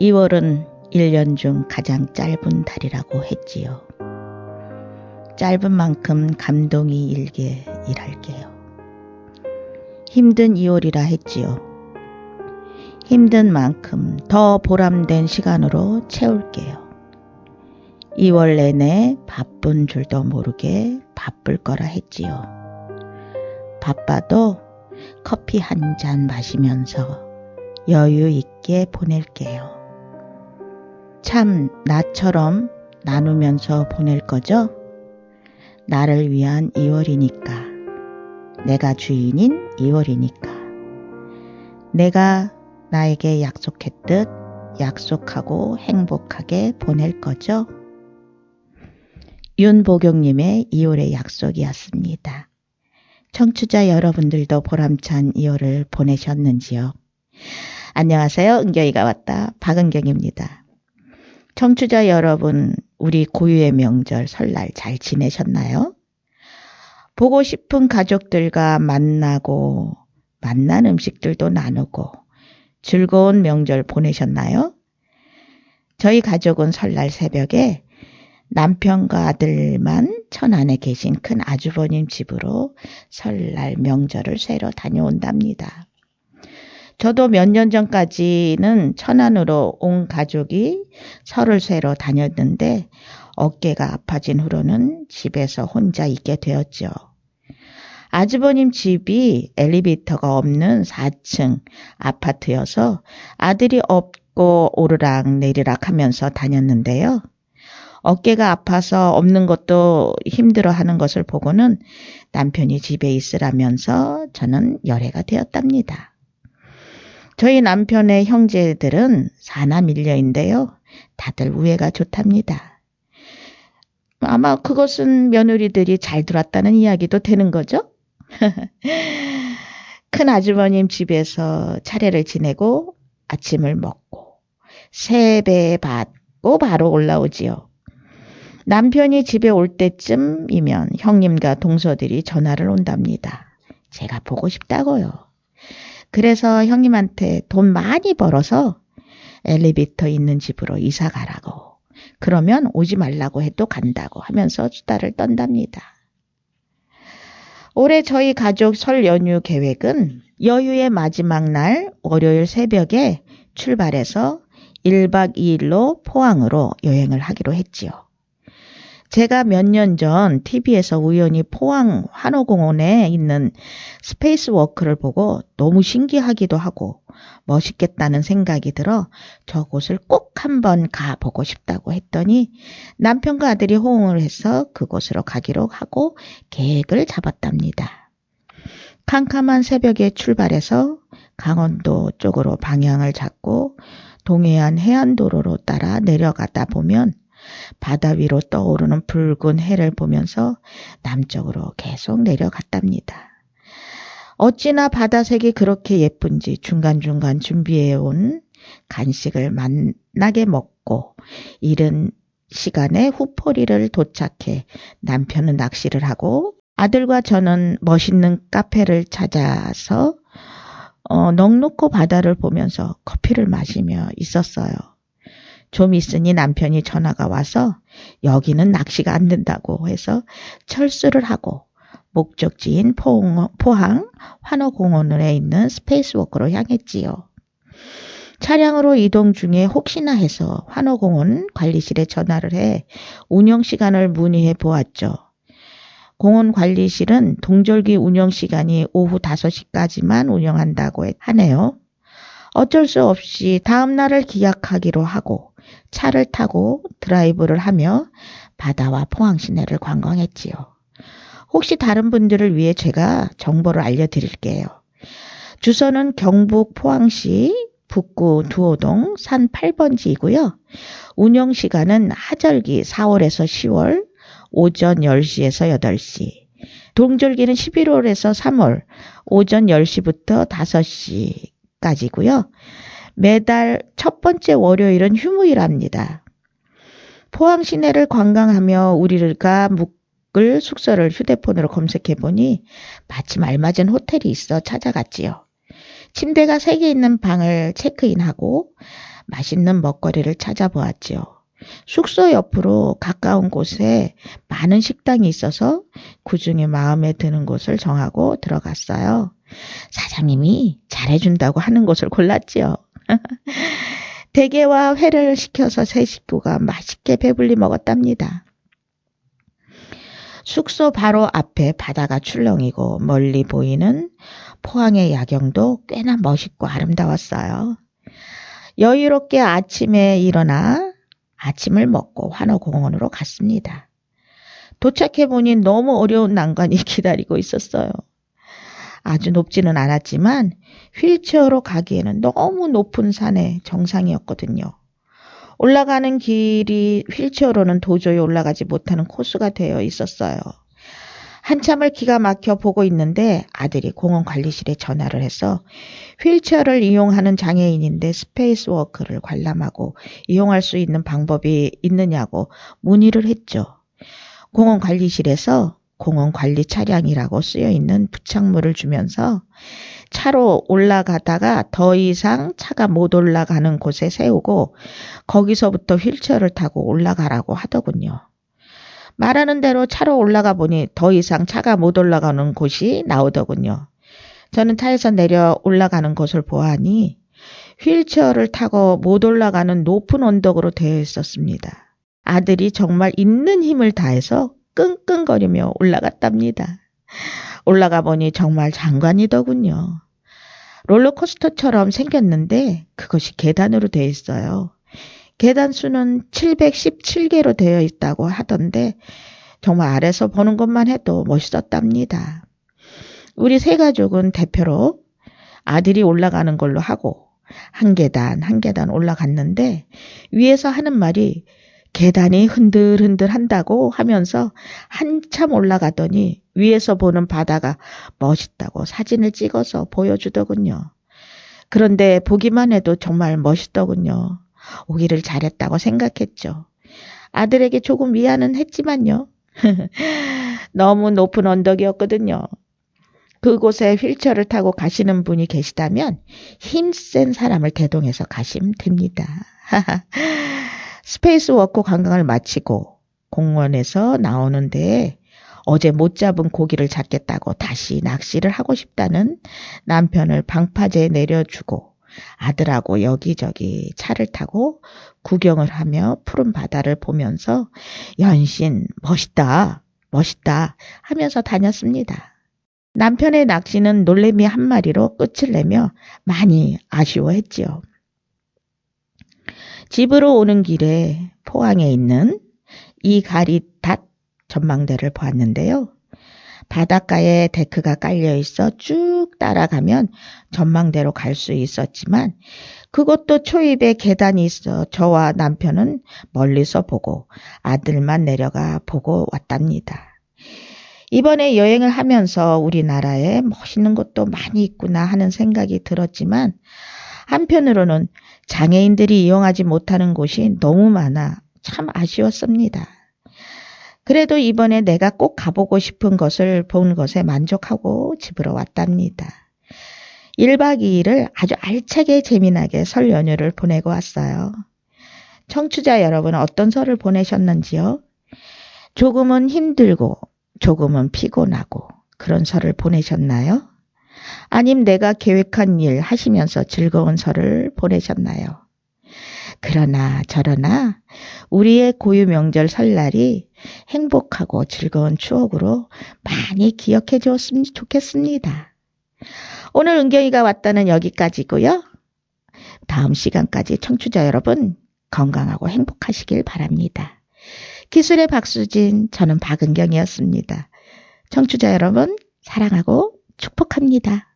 2월은 1년 중 가장 짧은 달이라고 했지요. 짧은 만큼 감동이 일게 일할게요. 힘든 2월이라 했지요. 힘든 만큼 더 보람된 시간으로 채울게요. 2월 내내 바쁜 줄도 모르게 바쁠 거라 했지요. 바빠도 커피 한 잔 마시면서 여유 있게 보낼게요. 참 나처럼 나누면서 보낼 거죠? 나를 위한 2월이니까. 내가 주인인 2월이니까. 내가 나에게 약속했듯 약속하고 행복하게 보낼 거죠? 윤보경님의 2월의 약속이었습니다. 청취자 여러분들도 보람찬 2월을 보내셨는지요? 안녕하세요. 은경이가 왔다. 박은경입니다. 청취자 여러분, 우리 고유의 명절 설날 잘 지내셨나요? 보고 싶은 가족들과 만나고 만난 음식들도 나누고 즐거운 명절 보내셨나요? 저희 가족은 설날 새벽에 남편과 아들만 천안에 계신 큰 아주버님 집으로 설날 명절을 새러 다녀온답니다. 저도 몇 년 전까지는 천안으로 온 가족이 설을 새러 다녔는데 어깨가 아파진 후로는 집에서 혼자 있게 되었죠. 아주버님 집이 엘리베이터가 없는 4층 아파트여서 아들이 업고 오르락 내리락 하면서 다녔는데요. 어깨가 아파서 없는 것도 힘들어 하는 것을 보고는 남편이 집에 있으라면서 저는 열애가 되었답니다. 저희 남편의 형제들은 사남 일녀인데요. 다들 우애가 좋답니다. 아마 그것은 며느리들이 잘 들었다는 이야기도 되는 거죠? 큰 아주버님 집에서 차례를 지내고 아침을 먹고 세배 받고 바로 올라오지요. 남편이 집에 올 때쯤이면 형님과 동서들이 전화를 온답니다. 제가 보고 싶다고요. 그래서 형님한테 돈 많이 벌어서 엘리베이터 있는 집으로 이사 가라고. 그러면 오지 말라고 해도 간다고 하면서 수다를 떤답니다. 올해 저희 가족 설 연휴 계획은 여유의 마지막 날 월요일 새벽에 출발해서 1박 2일로 포항으로 여행을 하기로 했지요. 제가 몇 년 전 TV에서 우연히 포항 환호공원에 있는 스페이스 워크를 보고 너무 신기하기도 하고 멋있겠다는 생각이 들어 저곳을 꼭 한번 가보고 싶다고 했더니 남편과 아들이 호응을 해서 그곳으로 가기로 하고 계획을 잡았답니다. 캄캄한 새벽에 출발해서 강원도 쪽으로 방향을 잡고 동해안 해안도로로 따라 내려가다 보면 바다 위로 떠오르는 붉은 해를 보면서 남쪽으로 계속 내려갔답니다. 어찌나 바다색이 그렇게 예쁜지 중간중간 준비해온 간식을 만나게 먹고 이른 시간에 후포리를 도착해 남편은 낚시를 하고 아들과 저는 멋있는 카페를 찾아서 어, 넉넉고 바다를 보면서 커피를 마시며 있었어요. 좀 있으니 남편이 전화가 와서 여기는 낚시가 안 된다고 해서 철수를 하고 목적지인 포항, 포항 환호공원에 있는 스페이스워크로 향했지요. 차량으로 이동 중에 혹시나 해서 환호공원 관리실에 전화를 해 운영 시간을 문의해 보았죠. 공원 관리실은 동절기 운영 시간이 오후 5시까지만 운영한다고 하네요. 어쩔 수 없이 다음 날을 기약하기로 하고 차를 타고 드라이브를 하며 바다와 포항 시내를 관광했지요. 혹시 다른 분들을 위해 제가 정보를 알려드릴게요. 주소는 경북 포항시 북구 두호동 산 8번지이고요. 운영 시간은 하절기 4월에서 10월 오전 10시에서 8시. 동절기는 11월에서 3월 오전 10시부터 5시 까지고요. 매달 첫 번째 월요일은 휴무일합니다. 포항 시내를 관광하며 우리가 묵을 숙소를 휴대폰으로 검색해 보니 마침 알맞은 호텔이 있어 찾아갔지요. 침대가 3개 있는 방을 체크인하고 맛있는 먹거리를 찾아보았지요. 숙소 옆으로 가까운 곳에 많은 식당이 있어서 그 중에 마음에 드는 곳을 정하고 들어갔어요. 사장님이 잘해준다고 하는 곳을 골랐지요. 대게와 회를 시켜서 세 식구가 맛있게 배불리 먹었답니다. 숙소 바로 앞에 바다가 출렁이고 멀리 보이는 포항의 야경도 꽤나 멋있고 아름다웠어요. 여유롭게 아침에 일어나 아침을 먹고 환호공원으로 갔습니다. 도착해보니 너무 어려운 난관이 기다리고 있었어요. 아주 높지는 않았지만 휠체어로 가기에는 너무 높은 산의 정상이었거든요. 올라가는 길이 휠체어로는 도저히 올라가지 못하는 코스가 되어 있었어요. 한참을 기가 막혀 보고 있는데 아들이 공원 관리실에 전화를 해서 휠체어를 이용하는 장애인인데 스페이스 워크를 관람하고 이용할 수 있는 방법이 있느냐고 문의를 했죠. 공원 관리실에서 공원 관리 차량이라고 쓰여 있는 부착물을 주면서 차로 올라가다가 더 이상 차가 못 올라가는 곳에 세우고 거기서부터 휠체어를 타고 올라가라고 하더군요. 말하는 대로 차로 올라가 보니 더 이상 차가 못 올라가는 곳이 나오더군요. 저는 차에서 내려 올라가는 곳을 보아하니 휠체어를 타고 못 올라가는 높은 언덕으로 되어 있었습니다. 아들이 정말 있는 힘을 다해서 끙끙거리며 올라갔답니다. 올라가 보니 정말 장관이더군요. 롤러코스터처럼 생겼는데 그것이 계단으로 되어 있어요. 계단 수는 717개로 되어 있다고 하던데 정말 아래서 보는 것만 해도 멋있었답니다. 우리 세 가족은 대표로 아들이 올라가는 걸로 하고 한 계단 한 계단 올라갔는데 위에서 하는 말이 계단이 흔들흔들 한다고 하면서 한참 올라가더니 위에서 보는 바다가 멋있다고 사진을 찍어서 보여주더군요. 그런데 보기만 해도 정말 멋있더군요. 오기를 잘했다고 생각했죠. 아들에게 조금 미안은 했지만요. 너무 높은 언덕이었거든요. 그곳에 휠체어를 타고 가시는 분이 계시다면 힘센 사람을 대동해서 가시면 됩니다. 스페이스 워크 관광을 마치고 공원에서 나오는데 어제 못 잡은 고기를 잡겠다고 다시 낚시를 하고 싶다는 남편을 방파제에 내려주고 아들하고 여기저기 차를 타고 구경을 하며 푸른 바다를 보면서 연신 멋있다, 멋있다 하면서 다녔습니다. 남편의 낚시는 놀래미 한 마리로 끝을 내며 많이 아쉬워했지요. 집으로 오는 길에 포항에 있는 이가리닷 전망대를 보았는데요. 바닷가에 데크가 깔려 있어 쭉 따라가면 전망대로 갈 수 있었지만 그것도 초입에 계단이 있어 저와 남편은 멀리서 보고 아들만 내려가 보고 왔답니다. 이번에 여행을 하면서 우리나라에 멋있는 곳도 많이 있구나 하는 생각이 들었지만 한편으로는 장애인들이 이용하지 못하는 곳이 너무 많아 참 아쉬웠습니다. 그래도 이번에 내가 꼭 가보고 싶은 것을 본 것에 만족하고 집으로 왔답니다. 1박 2일을 아주 알차게 재미나게 설 연휴를 보내고 왔어요. 청취자 여러분 어떤 설을 보내셨는지요? 조금은 힘들고 조금은 피곤하고 그런 설을 보내셨나요? 아님 내가 계획한 일 하시면서 즐거운 설을 보내셨나요? 그러나 저러나 우리의 고유 명절 설날이 행복하고 즐거운 추억으로 많이 기억해 주었으면 좋겠습니다. 오늘 은경이가 왔다는 여기까지고요. 다음 시간까지 청취자 여러분 건강하고 행복하시길 바랍니다. 기술의 박수진, 저는 박은경이었습니다. 청취자 여러분 사랑하고 축복합니다.